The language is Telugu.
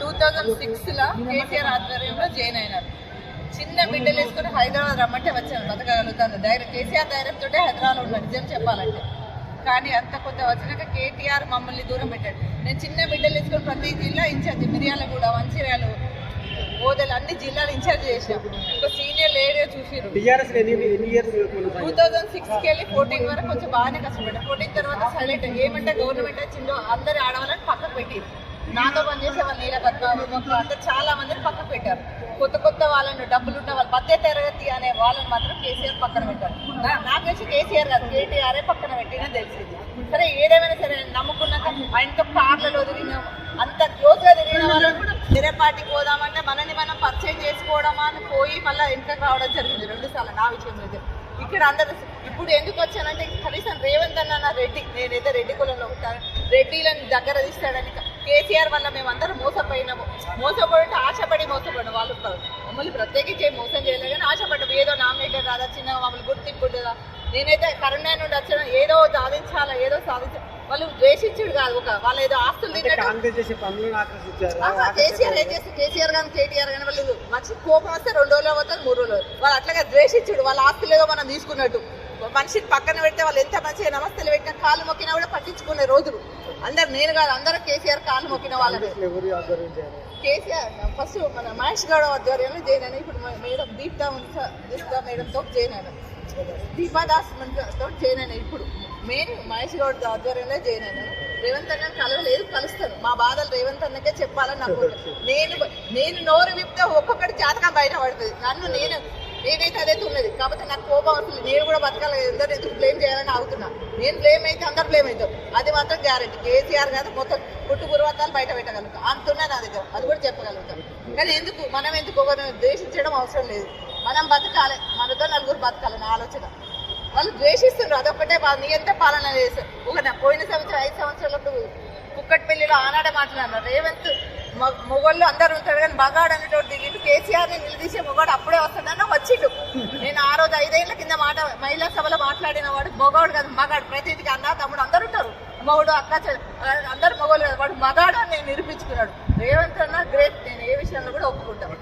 టూ థౌజండ్ సిక్స్లో కేసీఆర్ ఆధ్వర్యంలో జాయిన్ అయినారు. చిన్న బిడ్డలు వేసుకుని హైదరాబాద్ రమ్మంటే వచ్చాను బతకగలుగుతాను ధైర్యం కేసీఆర్ ధైర్యం తోటే హైదరాబాద్ ఉన్నాడు నిజం చెప్పాలంటే. కానీ అంత కొంత వచ్చినాక కేటీఆర్ మమ్మల్ని దూరం పెట్టాడు. నేను చిన్న బిడ్డలు వేసుకుని ప్రతి జిల్లా ఇన్ఛార్జ్ మిర్యాలగూడ మంచిర్యాలు ఓదలు అన్ని జిల్లాలు ఇన్ఛార్జ్ చేసాం ఒక సీనియర్ లేడీ చూసిరు టూ థౌజండ్ సిక్స్కి వెళ్ళి ఫోర్టీన్ వరకు కొంచెం బాగానే కష్టపడ్డా ఫోర్టీన్ తర్వాత సైలెంట్ ఏమంటే గవర్నమెంట్ చిన్న అందరి ఆడవాళ్ళని పక్కకు పెట్టి నాతో పనిచేసే వాళ్ళు నీల పద్మ అంతా చాలా మందిని పక్కన పెట్టారు. కొత్త కొత్త వాళ్ళను డబ్బులు ఉన్న వాళ్ళు మధ్య తరగతి అనే వాళ్ళని మాత్రం కేసీఆర్ పక్కన పెట్టారు. నాకు తెలిసి కేసీఆర్ కాదు కేటీఆర్ఏ పక్కన పెట్టినా తెలిసింది. సరే ఏదేమైనా సరే నమ్ముకున్నాక ఆయనతో కార్లలో తిరిగినాం అంత క్లోజ్గా తిరిగిన వాళ్ళని కూడా వేరే పార్టీకి పోదామంటే మనని మనం పర్చేజ్ చేసుకోవడమా అని పోయి మళ్ళీ వెనకకు రావడం జరిగింది. రెండు సార్లు నా విషయంలో అయితే ఇక్కడ అందరు ఇప్పుడు ఎందుకు వచ్చానంటే కనీసం రేవంత్ అన్న రెడ్డి నేనైతే రెడ్డి కులంలో ఉంటాను. రెడ్డిలను దగ్గర తీస్తాడని కేసీఆర్ వల్ల మేమందరం మోసపోయినాము. మోసపోయి ఆశపడి మోసపోయిన వాళ్ళు కాదు. మమ్మల్ని ప్రత్యేకించి మోసం చేయలేదు కానీ ఆశపడ్డాము. ఏదో నామినేటర్ రాదా చిన్నగా మమ్మల్ని గుర్తింపు ఉండదా నేనైతే కరుణ నుండి వచ్చిన ఏదో సాధించాలా ఏదో సాధించాలి వాళ్ళు ద్వేషించుడు కాదు ఒక వాళ్ళు ఏదో ఆస్తులు కేసీఆర్ ఏం చేస్తారు కేసీఆర్ కానీ కేటీఆర్ కానీ వాళ్ళు మంచి కోపం వస్తే రెండు రోజులు పోతారు మూడు రోజులు వాళ్ళు అట్లాగే ద్వేషించుడు. వాళ్ళ ఆస్తులు ఏదో మనం తీసుకున్నట్టు. మనిషిని పక్కన పెడితే వాళ్ళు ఎంత మంచిగా నమస్తలు పెట్టినా కాళ్ళు మొక్కినా కూడా పట్టించుకునే రోజులు. అందరు నేను కాదు అందరూ కేసీఆర్ కాళ్ళు మొక్కిన వాళ్ళే ఎవరు ఆధ్వర్యం చేయాలి కేసీఆర్ ఫస్ట్ మన మహేష్ గౌడ ఆధ్వర్యంలో జైన్ అని ఇప్పుడు మేడం దీప్తా దీప్తా మేడంతో జైన్ అయినా దీపాదాస్తో జైన్ అయినా ఇప్పుడు. మెయిన్ మహేష్ గౌడ్ ఆధ్వర్యంలో జైన్ అయినాను రేవంత్ అన్న కలవలేదు కలుస్తాను మా బాధలు రేవంత్ అన్నకే చెప్పాలని అనుకుంటాను నేను నేను నోరు విప్తే ఒక్కొక్కటి జాతకం బయట పడుతుంది. నన్ను నేను నేనైతే అదైతే ఉన్నది. కాకపోతే నాకు కోపం వస్తుంది. నేను కూడా బతకాలి ఎందుకంటే ఎందుకు బ్లేమ్ చేయాలని ఆగుతున్నా. నేను బ్లేమ్ అయితే అందరు బ్లేమ్ అవుతాం అది మాత్రం గ్యారెంటీ కేసీఆర్ కాదు మొత్తం పుట్టు పూర్వకాలు బయట పెట్టగలుగుతాం. అంతున్నా నా దగ్గర. అది కూడా చెప్పగలుగుతాం. కానీ ఎందుకు? మనం ఎందుకు ఒకరిని ద్వేషించడం అవసరం లేదు. మనం బతకాలి. మనతో నలుగురు బతకాలి నా ఆలోచన. వాళ్ళు ద్వేషిస్తున్నారు. అదొక్కటే బాధ నీ ఎంత పాలన చేస్తారు ఒక పోయిన సంవత్సరం ఐదు సంవత్సరాలకు కుక్కట్పల్లిలో ఆనాడే మాట్లాడినారు. రేవంత్ మొగోళ్ళు అందరు ఉంటారు కానీ మగాడు అనేటువంటి దిగిండు. కేసీఆర్ని నిలదీసే మొగాడు ఐదేళ్ళ కింద మాట మహిళా సభలో మాట్లాడిన వాడు మొగాడు కాదు మగాడు. ప్రతిదికి అన్న తమ్ముడు అందరు ఉంటారు. మొగుడు అక్క అందరు మొగోళ్ళు కాదు. వాడు మగాడు అని నేను నిరూపించుకున్నాడు. రేవంత్ అన్న గ్రేట్. నేను ఏ విషయంలో కూడా ఒప్పుకుంటాను